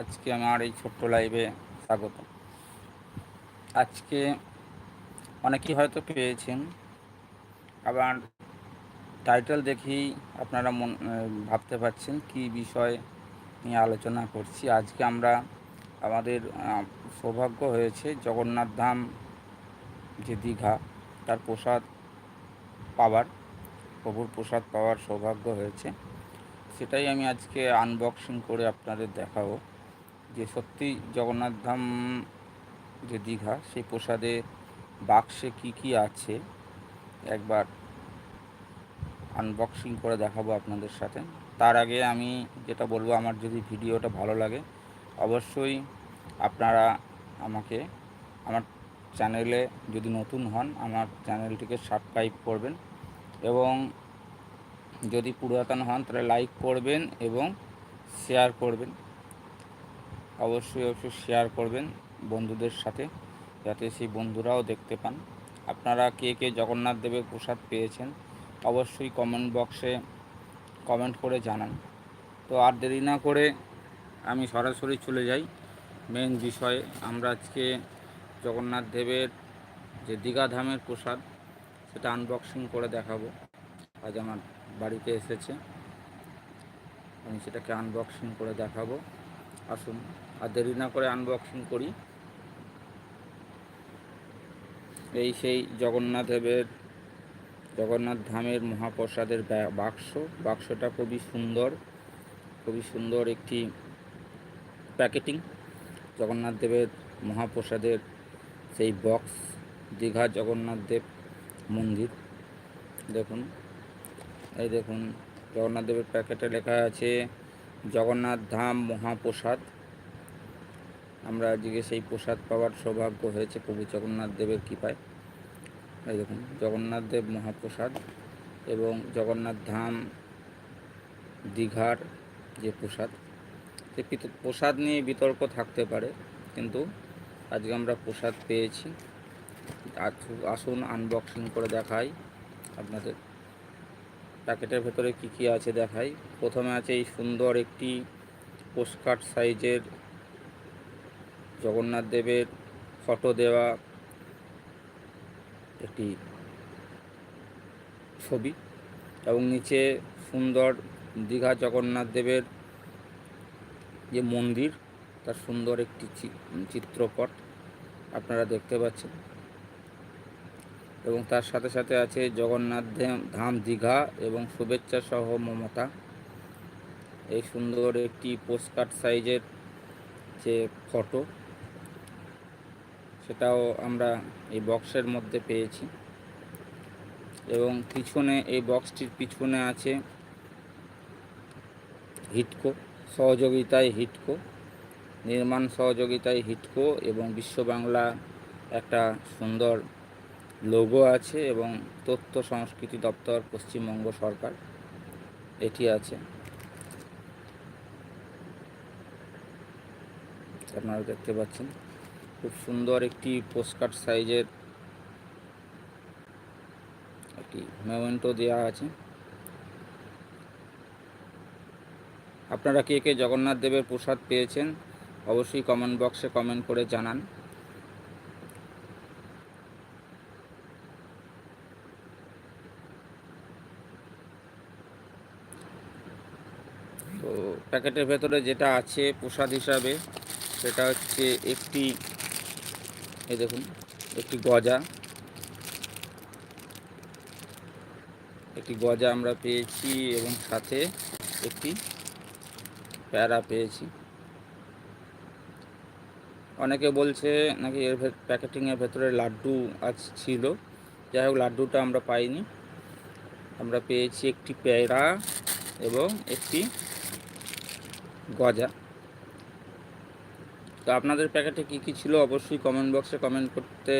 আজকে আমার এই ছোট্ট লাইভে স্বাগত। আজকে অনেকেই হয়তো পেয়েছেন, আবার টাইটেল দেখেই আপনারা মন ভাবতে পারছেন কি বিষয় নিয়ে আলোচনা করছি। আজকে আমরা আমাদের সৌভাগ্য হয়েছে জগন্নাথ ধাম যে দীঘা, তার প্রসাদ পাওয়ার, প্রভুর প্রসাদ পাওয়ার সৌভাগ্য হয়েছে। সেটাই আমি আজকে আনবক্সিং করে আপনাদের দেখাবো। যে সত্যি জগন্নাথ ধাম যে দীঘা, সেই প্রসাদে বাক্সে কি কি আছে একবার আনবক্সিং করে দেখাবো আপনাদের সাথে। তার আগে আমি যেটা বলব, আমার যদি ভিডিওটা ভালো লাগে, অবশ্যই আপনারা আমাকে আমার চ্যানেলে যদি নতুন হন, আমার চ্যানেলটিকে সাবস্ক্রাইব করবেন এবং যদি পুরাতন হন, তাহলে লাইক করবেন এবং শেয়ার করবেন। অবশ্যই অবশ্যই শেয়ার করবেন বন্ধুদের সাথে, যাতে সেই বন্ধুরাও দেখতে পান। আপনারা কে কে জগন্নাথ দেবের প্রসাদ পেয়েছেন, অবশ্যই কমেন্ট বক্সে কমেন্ট করে জানান। তো আর দেরি না করে আমি সরাসরি চলে যাই। মেন বিষয়ে, আমরা আজকে জগন্নাথ দেবের যে দীঘা ধামের প্রসাদ, সেটা আনবক্সিং করে দেখাবো। আজ আমার বাড়িতে এসেছে। আমি সেটাকে আনবক্সিং করে দেখাবো। আসুন। আর দেরি না করে আনবক্সিং করি। এই সেই জগন্নাথদেবের জগন্নাথ ধামের মহাপ্রসাদের বাক্স। বাক্সটা খুবই সুন্দর খুবই সুন্দর একটি প্যাকেটিং। জগন্নাথ দেবের মহাপ্রসাদের সেই বক্স, দীঘা জগন্নাথ দেব মন্দির। দেখুন, এই দেখুন, জগন্নাথ দেবের প্যাকেটে লেখা আছে, জগন্নাথ ধাম মহাপ্রসাদ। আমরা আজকে সেই প্রসাদ পাওয়ার সৌভাগ্য হয়েছে প্রভু জগন্নাথ দেবের কৃপায়। এই দেখুন, জগন্নাথ দেব মহাপ্রসাদ এবং জগন্নাথ ধাম দীঘার যে প্রসাদ, সে প্রসাদ নিয়ে বিতর্ক থাকতে পারে, কিন্তু আজকে আমরা প্রসাদ পেয়েছি। আসুন আনবক্সিং করে দেখাই। আপনাদের প্যাকেটের ভেতরে কি কি আছে দেখাই। প্রথমে আছে এই সুন্দর একটি পোস্টকার্ড সাইজের জগন্নাথ দেবের ফটো দেওয়া একটি ছবি এবং নিচে সুন্দর দীঘা জগন্নাথ দেবের যে মন্দির, তার সুন্দর একটি চিত্রপট আপনারা দেখতে পাচ্ছেন। এবং তার সাথে সাথে আছে জগন্নাথ ধাম দীঘা এবং শুভেচ্ছা সহ মমতা। এই সুন্দর একটি পোস্টকার্ড সাইজের যে ফটো সেটাও আমরা এই বক্সের মধ্যে পেয়েছি। এবং পিছনে এই বক্সটির পিছনে আছে হিটকো, সহযোগিতায় হিটকো, নির্মাণ সহযোগিতায় হিটকো এবং বিশ্ব বাংলা একটা সুন্দর লোগো আছে এবং তথ্য সংস্কৃতি দপ্তর পশ্চিমবঙ্গ সরকার এটি আছে। আপনারা দেখতে পাচ্ছেন। খুব সুন্দর একটি পোস্টকার্ড সাইজের একটি মেমেন্টো দেওয়া আছে। আপনারা কে কে জগন্নাথ দেবের প্রসাদ পেয়েছেন, অবশ্যই কমেন্ট বক্সে কমেন্ট করে জানান। তো প্যাকেটের ভেতরে যেটা আছে প্রসাদ হিসাবে, সেটা হচ্ছে একটি এই দেখুন, একটি গজা। একটি গজা আমরা পেয়েছি এবং সাথে একটি প্যারা পেয়েছি। অনেকে বলছে নাকি এর প্যাকেটিংয়ের ভেতরে লাড্ডু আজ ছিল। যাই হোক, লাড্ডুটা আমরা পাইনি। আমরা পেয়েছি একটি প্যারা এবং একটি গজা। তো আপনাদের প্যাকেটে কী কী ছিল অবশ্যই কমেন্ট বক্সে কমেন্ট করতে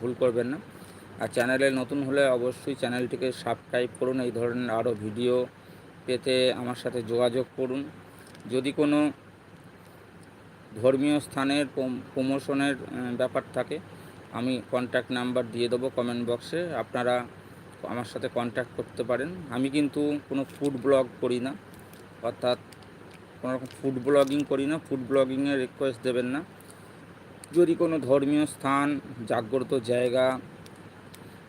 ভুল করবেন না। আর চ্যানেলে নতুন হলে অবশ্যই চ্যানেলটিকে সাবস্ক্রাইব করুন, এই ধরনের আরও ভিডিও পেতে আমার সাথে যোগাযোগ করুন। যদি কোনো ধর্মীয় স্থানের প্রমোশনের ব্যাপার থাকে, আমি কন্ট্যাক্ট নাম্বার দিয়ে দেবো কমেন্ট বক্সে আপনারা আমার সাথে কন্ট্যাক্ট করতে পারেন। আমি কিন্তু কোনো ফুড ব্লগ করি না। অর্থাৎ কোনো রকম ফুড ব্লগিং করি না ফুড ব্লগিংয়ের রিকোয়েস্ট দেবেন না। যদি কোনো ধর্মীয় স্থান, জাগ্রত জায়গা,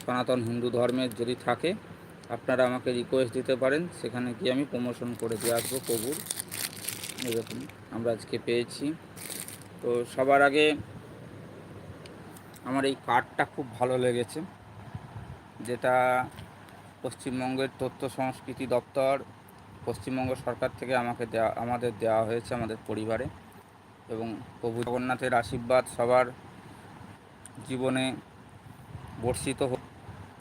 সনাতন হিন্দু ধর্মের যদি থাকে, আপনারা আমাকে রিকোয়েস্ট দিতে পারেন, সেখানে গিয়ে আমি প্রমোশন করে দিয়ে আসব প্রভুর। এরকম আমরা আজকে পেয়েছি। তো সবার আগে আমার এই কার্ডটা খুব ভালো লেগেছে, যেটা পশ্চিমবঙ্গের তথ্য সংস্কৃতি দপ্তর পশ্চিমবঙ্গ সরকার থেকে আমাকে দেওয়া আমাদের দেওয়া হয়েছে আমাদের পরিবারে এবং প্রভু জগন্নাথের আশীর্বাদ সবার জীবনে বর্ষিত হোক,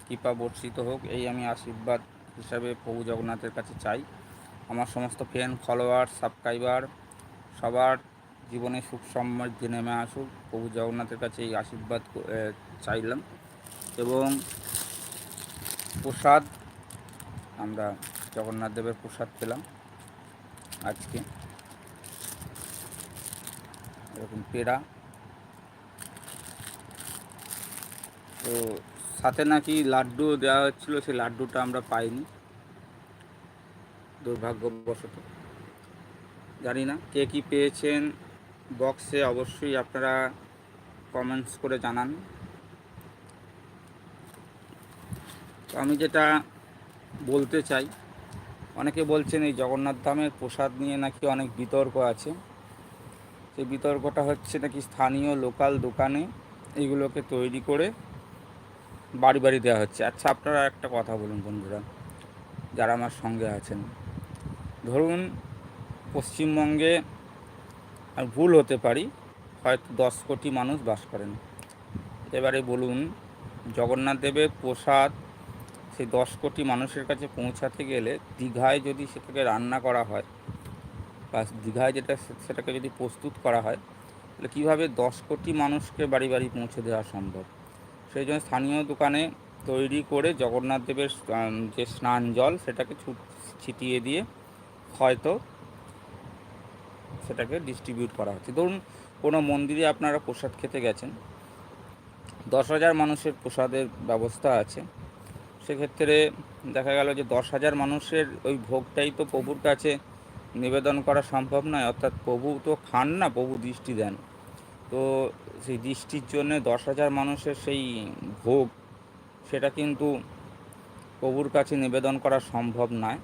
কৃপা বর্ষিত হোক, এই আমি আশীর্বাদ হিসাবে প্রভু জগন্নাথের কাছে চাই। আমার সমস্ত ফ্রেন্ড ফলোয়ার সাবস্ক্রাইবার সবার জীবনে সুখ সমৃদ্ধি নেমে আসুক, প্রভু জগন্নাথের কাছে এই আশীর্বাদ চাইলাম এবং প্রসাদ আমরা জগন্নাথ দেবের প্রসাদ পেলাম আজকে। এরকম পেড়া। তো সাথে নাকি লাড্ডু দেওয়া হচ্ছিল, সেই লাড্ডুটা আমরা পাইনি। দুর্ভাগ্যবশত। জানি না কে কী পেয়েছেন বক্সে, অবশ্যই আপনারা কমেন্টস করে জানান। তো আমি যেটা বলতে চাই অনেকে বলছেন এই জগন্নাথ ধামের প্রসাদ নিয়ে নাকি অনেক বিতর্ক আছে। সেই বিতর্কটা হচ্ছে নাকি স্থানীয় লোকাল দোকানে এগুলোকে তৈরি করে বাড়ি বাড়ি দেওয়া হচ্ছে। আচ্ছা আপনারা একটা কথা বলুন বন্ধুরা, যারা আমার সঙ্গে আছেন। ধরুন পশ্চিমবঙ্গে আর ভুল হতে পারি, হয়তো দশ কোটি মানুষ বাস করেন। এবারে বলুন, জগন্নাথ দেবের প্রসাদ সেই দশ কোটি মানুষের কাছে পৌঁছাতে গেলে দীঘায় যদি সেটাকে রান্না করা হয় বা দীঘায় যেটা সেটাকে যদি প্রস্তুত করা হয়, তাহলে কীভাবে দশ কোটি মানুষকে বাড়ি বাড়ি পৌঁছে দেওয়া সম্ভব? সেই জন্য স্থানীয় দোকানে তৈরি করে জগন্নাথ দেবের যে স্নান জল, সেটাকে ছুট- ছিটিয়ে দিয়ে হয়তো সেটাকে ডিস্ট্রিবিউট করা হচ্ছে। ধরুন, কোনো মন্দিরে আপনারা প্রসাদ খেতে গেছেন, দশ হাজার মানুষের প্রসাদের ব্যবস্থা আছে সেক্ষেত্রে দেখা গেল যে দশ হাজার মানুষের ওই ভোগটাই তো প্রভুর কাছে নিবেদন করা সম্ভব নয়, অর্থাৎ প্রভু তো খান না, প্রভু দৃষ্টি দেন। তো সেই দৃষ্টির জন্যে দশ হাজার মানুষের সেই ভোগ, সেটা কিন্তু প্রভুর কাছে নিবেদন করা সম্ভব নয়।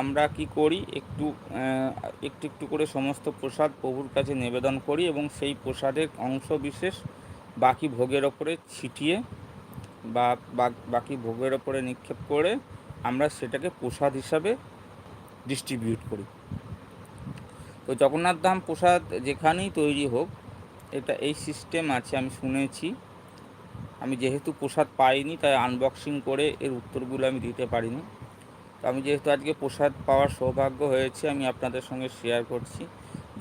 আমরা কি করি, একটু একটু একটু করে সমস্ত প্রসাদ প্রভুর কাছে নিবেদন করি এবং সেই প্রসাদের অংশ বিশেষ বাকি ভোগের ওপরে ছিটিয়ে বা বাকি ভোগের ওপরে নিক্ষেপ করে আমরা সেটাকে প্রসাদ হিসাবে ডিস্ট্রিবিউট করি। তো জগন্নাথ ধাম প্রসাদ যেখানেই তৈরি হোক, এটা এই সিস্টেম আছে, আমি শুনেছি। আমি যেহেতু প্রসাদ পাইনি, তাই আনবক্সিং করে এর উত্তরগুলো আমি দিতে পারিনি। তো আমি যেহেতু আজকে প্রসাদ পাওয়ার সৌভাগ্য হয়েছে, আমি আপনাদের সঙ্গে শেয়ার করছি।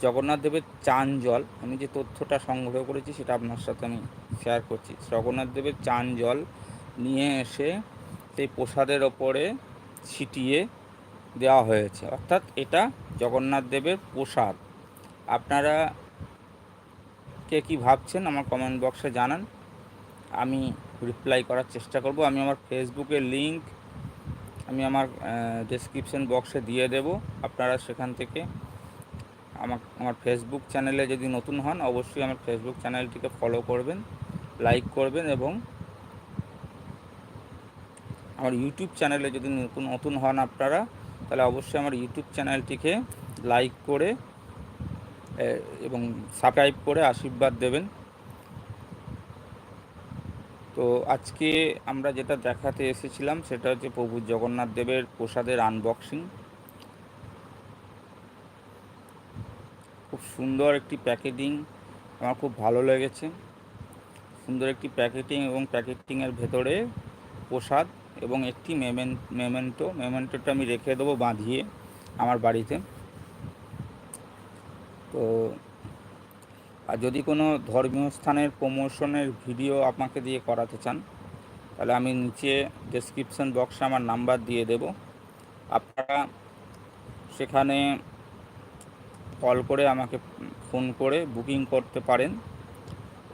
জগন্নাথ দেবের চান জল আমি যে তথ্যটা সংগ্রহ করেছি সেটা আপনার সাথে আমি শেয়ার করছি। জগন্নাথ দেবের চান জল নিয়ে এসে সেই প্রসাদের ওপরে ছিটিয়ে দেওয়া হয়েছে। অর্থাৎ এটা জগন্নাথ দেবের প্রসাদ। আপনারা কে কী ভাবছেন আমার কমেন্ট বক্সে জানান। আমি রিপ্লাই করার চেষ্টা করব। আমি আমার ফেসবুকের লিংক আমি আমার ডেসক্রিপশন বক্সে দিয়ে দেব। আপনারা সেখান থেকে আমার আমার ফেসবুক চ্যানেলে যদি নতুন হন, অবশ্যই আমার ফেসবুক চ্যানেলটিকে ফলো করবেন। লাইক করবেন এবং আমার ইউটিউব চ্যানেলে যদি নতুন নতুন হন আপনারা, তাহলে অবশ্যই আমার ইউটিউব চ্যানেলটিকে লাইক করে এবং সাবস্ক্রাইব করে আশীর্বাদ দেবেন। তো আজকে আমরা যেটা দেখাতে এসেছিলাম, সেটা হচ্ছে প্রভু জগন্নাথ দেবের প্রসাদের আনবক্সিং খুব সুন্দর একটি প্যাকেটিং আমার খুব ভালো লেগেছে। সুন্দর একটি প্যাকেটিং এবং প্যাকেটিংয়ের ভেতরে প্রসাদ এবং একটি মেমেন, মেমেন্টো, মেমেন্টোটা আমি রেখে দেবো বাঁধিয়ে আমার বাড়িতে। তো, আর যদি কোনো ধর্মীয় স্থানের প্রমোশনের ভিডিও আপনাকে দিয়ে করাতে চান, তাহলে আমি নিচে ডেসক্রিপশন বক্সে আমার নাম্বার দিয়ে দেব। আপনারা সেখানে কল করে আমাকে ফোন করে বুকিং করতে পারেন।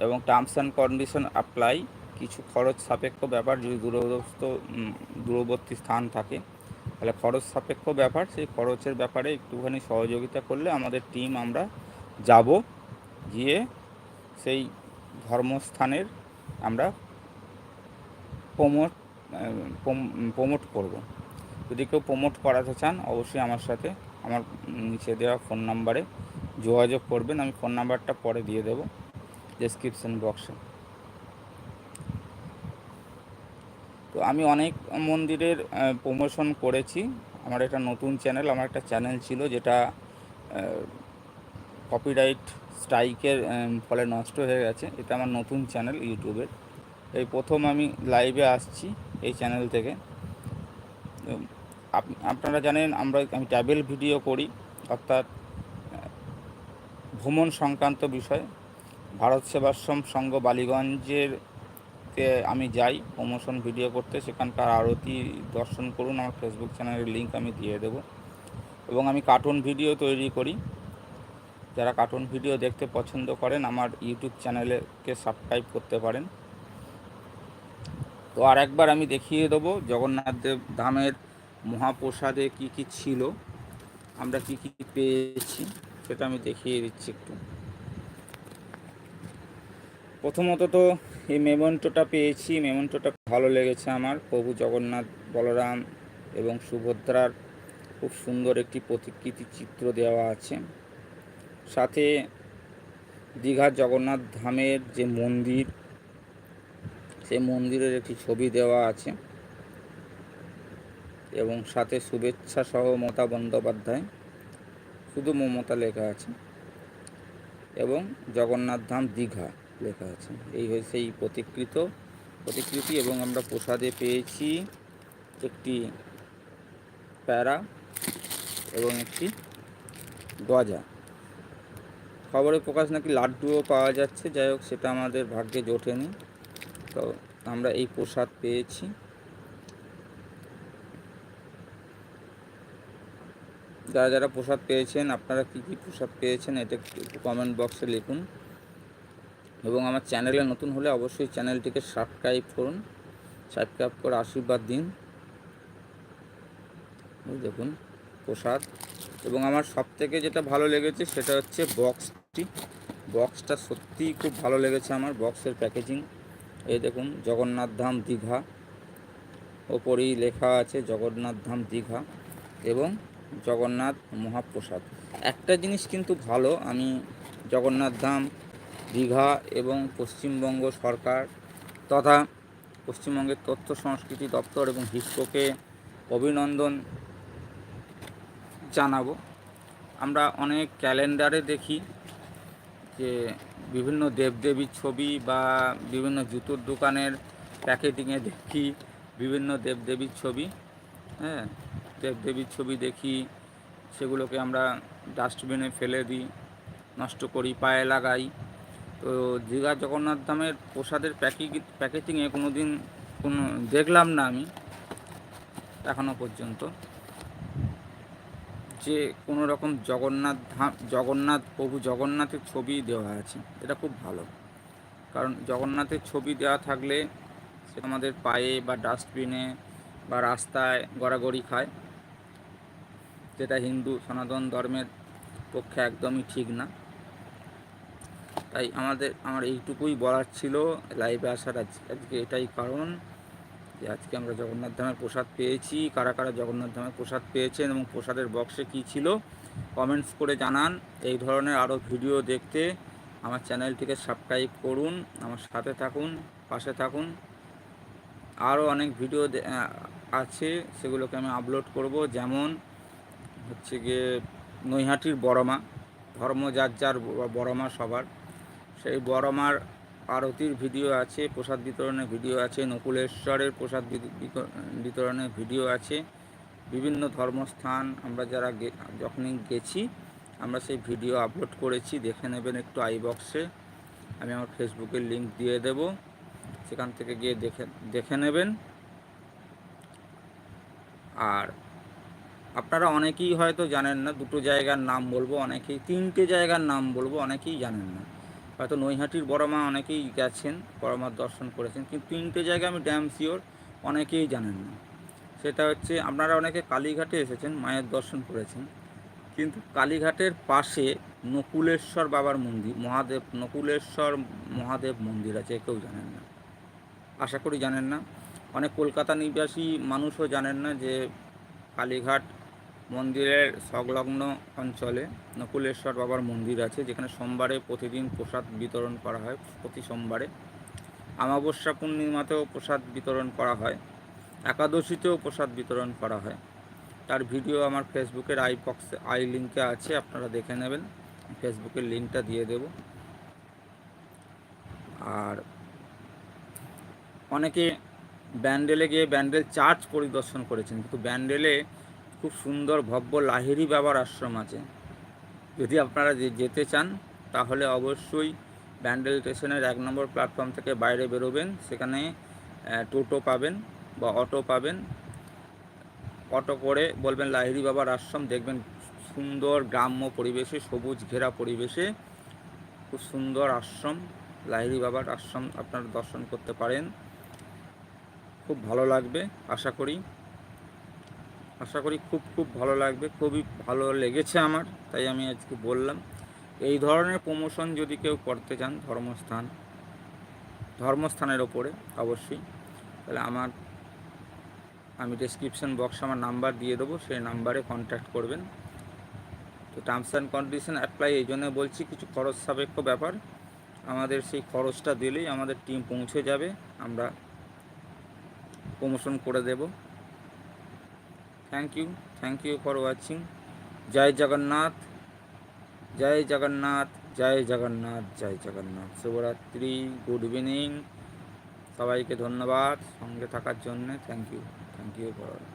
এবং টার্মস অ্যান্ড কন্ডিশন অ্যাপ্লাই কিছু খরচ সাপেক্ষ ব্যাপার যদি দূরস্থ দূরবর্তী স্থান থাকে, তাহলে খরচ সাপেক্ষ ব্যাপার, সেই খরচের ব্যাপারে একটুখানি সহযোগিতা করলে আমাদের টিম আমরা যাব, গিয়ে সেই ধর্মস্থানের আমরা প্রমোট প্রমোট করব। যদি কেউ প্রমোট করাতে চান, অবশ্যই আমার সাথে, আমার নিচে দেওয়া ফোন নাম্বারে যোগাযোগ করবেন, আমি ফোন নাম্বারটা পরে দিয়ে দেবো। ডেসক্রিপশন বক্সে তো আমি অনেক মন্দিরের প্রমোশন করেছি। আমার একটা নতুন চ্যানেল আমার একটা চ্যানেল ছিল যেটা কপিরাইট স্ট্রাইকের ফলে নষ্ট হয়ে গেছে। এটা আমার নতুন চ্যানেল ইউটিউবের এই প্রথম আমি লাইভে আসছি এই চ্যানেল থেকে। আপনারা জানেন, আমরা, আমি ট্রাভেল ভিডিও করি, অর্থাৎ ভ্রমণ সংক্রান্ত বিষয়। ভারত সেবাশ্রম সংঘ বালিগঞ্জের তে আমি যাই প্রমোশন ভিডিও করতে, সেখানকার আরতি দর্শন করুন, আমার ফেসবুক চ্যানেলের লিঙ্ক আমি দিয়ে দেবো। এবং আমি কার্টুন ভিডিও তৈরি করি। যারা কার্টুন ভিডিও দেখতে পছন্দ করেন, আমার ইউটিউব চ্যানেলেকে সাবস্ক্রাইব করতে পারেন। তো আর একবার আমি দেখিয়ে দেবো, জগন্নাথ দেব ধামের মহাপ্রসাদে কি কি ছিল, আমরা কি কি পেয়েছি, সেটা আমি দেখিয়ে দিচ্ছি একটু। প্রথমত তো এই মেমন্টোটা পেয়েছি মেমন্টোটা ভালো লেগেছে আমার। প্রভু জগন্নাথ বলরাম এবং সুভদ্রার খুব সুন্দর একটি প্রতিকৃতি চিত্র দেওয়া আছে। সাথে দীঘার জগন্নাথ ধামের যে মন্দির, সেই মন্দিরের একটি ছবি দেওয়া আছে এবং সাথে শুভেচ্ছা সহ মমতা বন্দ্যোপাধ্যায় শুধু মমতা লেখা আছে এবং জগন্নাথ ধাম দীঘা। লেখা আছে। এই হয়েছে এই প্রতিকৃত, প্রতিকৃতি এবং আমরা প্রসাদে পেয়েছি একটি প্যারা এবং একটি গজা। খবরে প্রকাশ নাকি লাড্ডুও পাওয়া যাচ্ছে, যাই হোক সেটা আমাদের ভাগ্যে জোটেনি। তো আমরা এই প্রসাদ পেয়েছি। যারা যারা প্রসাদ পেয়েছেন, আপনারা কী কী প্রসাদ পেয়েছেন, এটা একটু কমেন্ট বক্সে লিখুন। এবং আমার চ্যানেলে নতুন হলে অবশ্যই চ্যানেলটিকে সাবস্ক্রাইব করুন, সাবস্ক্রাইব করে আশীর্বাদ দিন। দেখুন, প্রসাদ। এবং আমার সব থেকে যেটা ভালো লেগেছে সেটা হচ্ছে বক্সটি। বক্সটা সত্যিই খুব ভালো লেগেছে আমার, বক্সের প্যাকেজিং। এই দেখুন, জগন্নাথ ধাম দীঘা। ওপরেই লেখা আছে জগন্নাথ ধাম দীঘা এবং জগন্নাথ মহাপ্রসাদ। একটা জিনিস কিন্তু ভালো, আমি জগন্নাথ ধাম দীঘা এবং পশ্চিমবঙ্গ সরকার তথা পশ্চিমবঙ্গের তথ্য সংস্কৃতি দপ্তর এবং হিসকোকে অভিনন্দন জানাব। আমরা অনেক ক্যালেন্ডারে দেখি যে বিভিন্ন দেবদেবীর ছবি বা বিভিন্ন জুতোর দোকানের প্যাকেটিংয়ে দেখি, বিভিন্ন দেবদেবীর ছবি হ্যাঁ দেবদেবীর ছবি দেখি, সেগুলোকে আমরা ডাস্টবিনে ফেলে দিই, নষ্ট করি, পায়ে লাগাই। তো দীঘা জগন্নাথ ধামের প্রসাদের প্যাকি প্যাকেটিংয়ে কোনো দিন কোনো দেখলাম না আমি এখনও পর্যন্ত। যে কোনো রকম জগন্নাথ ধাম, জগন্নাথ প্রভু জগন্নাথের ছবি দেওয়া আছে, এটা খুব ভালো। কারণ জগন্নাথের ছবি দেওয়া থাকলে সে আমাদের পায়ে বা ডাস্টবিনে বা রাস্তায় গড়াগড়ি খায়। যেটা হিন্দু সনাতন ধর্মের পক্ষে একদমই ঠিক না। তাই আমাদের, আমার এইটুকুই বলার ছিল লাইভে আসার আজকে এটাই কারণ যে আজকে আমরা জগন্নাথ ধামের প্রসাদ পেয়েছি। কারা কারা জগন্নাথ ধামের প্রসাদ পেয়েছেন এবং প্রসাদের বক্সে কী ছিল কমেন্টস করে জানান। এই ধরনের আরও ভিডিও দেখতে আমার চ্যানেলটিকে সাবস্ক্রাইব করুন, আমার সাথে থাকুন, পাশে থাকুন। আরও অনেক ভিডিও আছে, সেগুলোকে আমি আপলোড করব। যেমন হচ্ছে গিয়ে নৈহাটির বড়মা ধর্ম যার যার বড়মা সবার সেই বড়মার আরতির ভিডিও আছে, প্রসাদ বিতরণের ভিডিও আছে, নকুলেশ্বরের প্রসাদ বিতরণের ভিডিও আছে। বিভিন্ন ধর্মস্থান আমরা যারা যখনই গেছি, আমরা সেই ভিডিও আপলোড করেছি। দেখে নেবেন একটু আই বক্সে। আমি আমার ফেসবুকের লিঙ্ক দিয়ে দেব। সেখান থেকে গিয়ে দেখে দেখে নেবেন। আর আপনারা অনেকেই হয়তো জানেন না, দুটো জায়গার নাম বলব, অনেকেই, তিনটে জায়গার নাম বলব, অনেকেই জানেন না। হয়তো নৈহাটির বড়মা অনেকেই গেছেন, বড়মার দর্শন করেছেন, কিন্তু তিনটে জায়গা আমি ড্যাম শিওর অনেকেই জানেন না। সেটা হচ্ছে আপনারা অনেকে কালীঘাটে এসেছেন, মায়ের দর্শন করেছেন, কিন্তু কালীঘাটের পাশে নকুলেশ্বর বাবার মন্দির, মহাদেব, নকুলেশ্বর মহাদেব মন্দির আছে কেউ জানেন না। আশা করি জানেন না। অনেক কলকাতা নিবাসী মানুষও জানেন না যে কালীঘাট মন্দিরের সংলগ্ন অঞ্চলে নকুলেশ্বর বাবার মন্দির আছে, যেখানে সোমবারে প্রতিদিন প্রসাদ বিতরণ করা হয়, প্রতি সোমবারে। আমাবস্যা পূর্ণিমাতেও প্রসাদ বিতরণ করা হয়, একাদশীতেও প্রসাদ বিতরণ করা হয়। তার ভিডিও আমার ফেসবুকের আই বক্সে, আই লিঙ্কে আছে, আপনারা দেখে নেবেন। ফেসবুকের লিঙ্কটা দিয়ে দেব। আর অনেকে ব্যান্ডেলে গিয়ে ব্যান্ডেল চার্চ পরিদর্শন করেছেন, কিন্তু ব্যান্ডেলে খুব সুন্দর ভব্য লাহিরি বাবার আশ্রম আছে। যদি আপনারা যেতে চান, তাহলে অবশ্যই ব্যান্ডেল স্টেশনের এক নম্বর প্ল্যাটফর্ম থেকে বাইরে বেরোবেন। সেখানে টোটো পাবেন বা অটো পাবেন। অটো করে বলবেন লাহিরি বাবার আশ্রম, দেখবেন সুন্দর গ্রাম্য পরিবেশে, সবুজ ঘেরা পরিবেশে খুব সুন্দর আশ্রম লাহিরি বাবার আশ্রম আপনারা দর্শন করতে পারেন। খুব ভালো লাগবে, আশা করি। আশা করি খুব খুব ভালো লাগবে। খুবই ভালো লেগেছে আমার, তাই আমি আজকে বললাম। এই ধরনের প্রমোশন যদি কেউ করতে চান ধর্মস্থান, ধর্মস্থানের ওপরে অবশ্যই, তাহলে আমার, আমি ডেসক্রিপশন বক্সে আমার নাম্বার দিয়ে দেবো, সেই নাম্বারে কন্ট্যাক্ট করবেন। তো টার্মস অ্যান্ড কন্ডিশন অ্যাপ্লাই এই জন্য বলছি কিছু খরচ সাপেক্ষ ব্যাপার। আমাদের সেই খরচটা দিলেই আমাদের টিম পৌঁছে যাবে, আমরা প্রমোশন করে দেব। Thank you thank you for watching জয় জগন্নাথ জয় জগন্নাথ জয় জগন্নাথ জয় জগন্নাথ শুভরাত্রি গুড ইভিনিং সবাইকে ধন্যবাদ সঙ্গে থাকার জন্য. Thank you thank you for